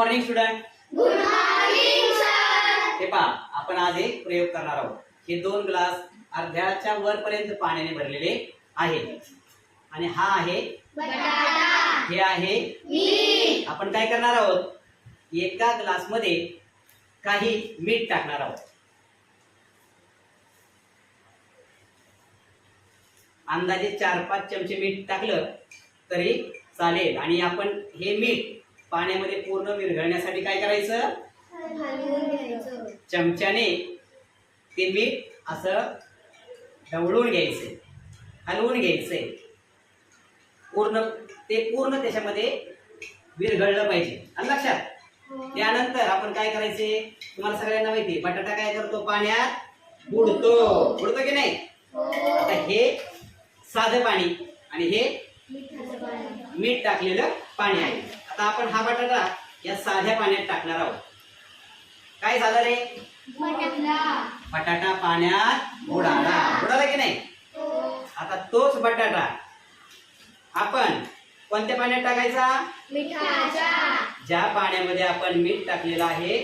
Morning student हे पहा आपण आज एक प्रयोग करणार आहोत. हे दोन ग्लास अर्ध्याच्या वरपर्यंत पाण्याने भरलेले आहेत. आणि हा आहे हे आहे आपण काय करणार आहोत? एका ग्लासमध्ये काही मीठ टाकणार आहोत. अंदाजे चार पाच चमचे मीठ टाकलं तरी चालेल. आणि आपण हे मीठ पाण्यामध्ये पूर्ण विरघळण्यासाठी काय करायचं? चमच्याने ते मीठ असं ढवळून घ्यायचे. हलवून घ्यायचे. पूर्ण ते पूर्ण त्याच्यामध्ये विरघळलं पाहिजे. आलं लक्षात? त्यानंतर आपण काय करायचे? तुम्हाला सगळ्यांना माहिती आहे, बटाटा काय करतो? पाण्यात बुडतो. बुडतो की नाही? आता हे साधं पाणी आणि हे मीठ टाकलेलं पाणी आहे. आता आपण हा बटाटा या साध्या पाण्यात टाकणार आहोत. काय झालं रे? बटाटा. पाण्यात बुडाला. बुडाला. की नाही? आता तोच बटाटा आपण कोणत्या पाण्यात टाकायचा? ज्या पाण्यामध्ये आपण मीठ टाकलेलं आहे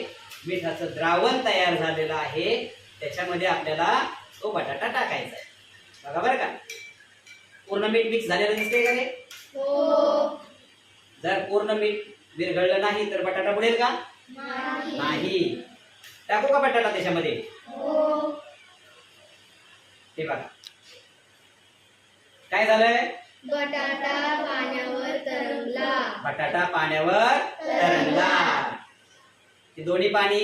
मिठाचं द्रावण तयार झालेलं आहे त्याच्यामध्ये आपल्याला तो बटाटा टाकायचा आहे. बघा बरं का? पूर्ण मीठ मिक्स झालेलं दिसतंय का रे? जर पूर्ण मीठ विरघळलं नाही तर बटाटा बुडेल का? नाही. टाकू का बटाटा त्याच्यामध्ये? हे बघा. काय झालंय? बटाटा पाण्यावर तरंगला. बटाटा पाण्यावर तरंगला. हे दोन्ही पाणी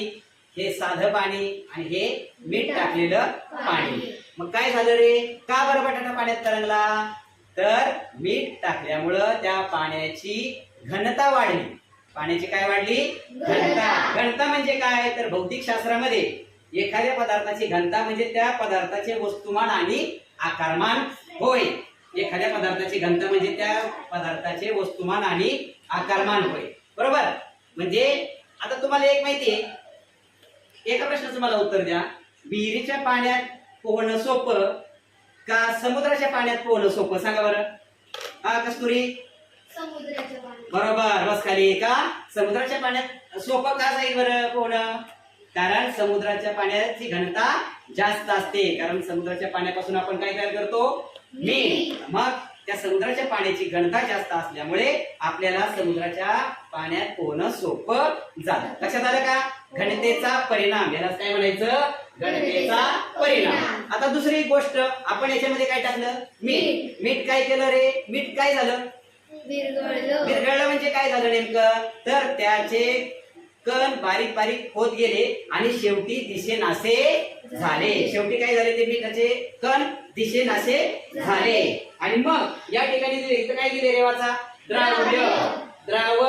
हे साधं पाणी आणि हे मीठ टाकलेलं पाणी. मग काय झालं रे? का बरं बटाटा पाण्यात तरंगला? तर मीठ टाकल्यामुळं त्या पाण्याची घनता वाढली. पाण्याची काय वाढली? घनता. घनता म्हणजे काय? तर भौतिक शास्त्रामध्ये एखाद्या पदार्थाची घनता म्हणजे त्या पदार्थाचे वस्तुमान आणि आकारमान होय. एखाद्या पदार्थाची घनता म्हणजे त्या पदार्थाचे वस्तुमान आणि आकारमान होय. बरोबर? म्हणजे आता तुम्हाला एक माहिती आहे. एका प्रश्नाचं मला उत्तर द्या. विहिरीच्या पाण्यात पोहणं सोपं का समुद्राच्या पाण्यात पोहणं सोपं? सांगा बरं. हा कस्तुरी. समुद्राच्या पाण्यात. बरोबर बस खाली. का? समुद्राच्या पाण्यात सोपं का जाईल बरं पोहणं? कारण समुद्राच्या पाण्याची घनता जास्त असते. कारण समुद्राच्या पाण्यापासून आपण काय तयार करतो? मीठ. मग त्या समुद्राच्या पाण्याची घनता जास्त असल्यामुळे आपल्याला समुद्राच्या पाण्यात पोहणं सोपं जातं. लक्षात आलं का? घनतेचा परिणाम. याला काय म्हणायचं? घनतेचा परिणाम. आता दुसरी एक गोष्ट आपण याच्यामध्ये काय टाकलं? मीठ. मीठ काय केलं रे? मीठ काय झालं? विरघळलं. म्हणजे काय झालं नेमकं? तर त्याचे कण बारीक बारीक होत गेले आणि शेवटी दिसेनासे झाले. शेवटी काय झाले ते मिठाचे? कण दिसेनासे झाले. आणि मग या ठिकाणी दिले इथं काय दिले रेवाचा द्राव्य द्राव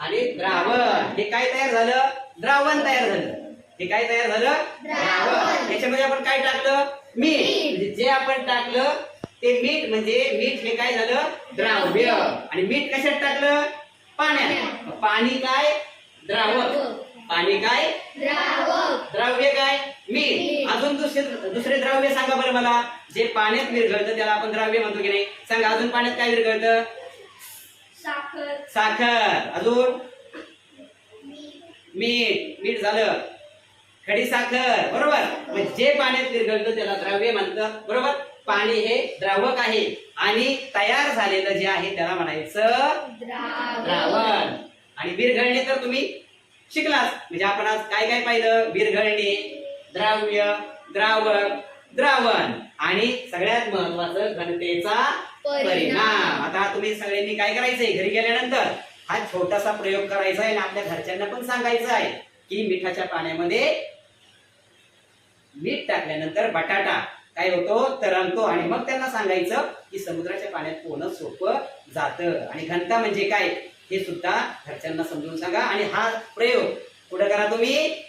आणि द्रावण. हे काय तयार झालं? द्रावण तयार झालं. हे काय तयार झालं? द्रावण. याच्यामध्ये आपण काय टाकलं? मीठ. म्हणजे जे आपण टाकलं ते मीठ म्हणजे मीठ हे काय झालं? द्राव्य. आणि मीठ कशात टाकलं? पाण्यात. पाणी काय? द्रावक पाणी काय? द्रावक द्रव्य काय? मीठ. अजून दुसरे दुसरे द्रव्य सांगा बरं मला. जे पाण्यात विरघळतं त्याला आपण द्रव्य म्हणतो की नाही? सांगा अजून पाण्यात काय विरघळतं? साखर. साखर. अजून? मीठ. मीठ झालं. खडी साखर बरोबर? जे पाण्यात विरघळतं त्याला द्रव्य म्हणतं बरोबर? पाणी हे द्रावक आहे. आणि तयार झालेलं जे आहे त्याला म्हणायचं द्रावण. आणि विरघळणे तर तुम्ही शिकलाच. म्हणजे आपण आज काय काय पाहिलं? विरघळणे द्राव्य द्रावक द्रावण. आणि सगळ्यात महत्वाचं घनतेचा परिणाम. परिणाम. आता तुम्ही सगळ्यांनी काय करायचंय? घरी गेल्यानंतर हा छोटासा प्रयोग करायचा आहे आणि आपल्या घरच्यांना पण सांगायचं आहे की मिठाच्या पाण्यामध्ये मीठ टाकल्यानंतर बटाटा काय होतो? तरंगतो. आणि मग त्यांना सांगायचं की समुद्राच्या पाण्यात पोहणं सोपं जातं. आणि घनता म्हणजे काय? हे सुद्धा घरच्यांना समजून सांगा. आणि हा प्रयोग पुढे करा तुम्ही?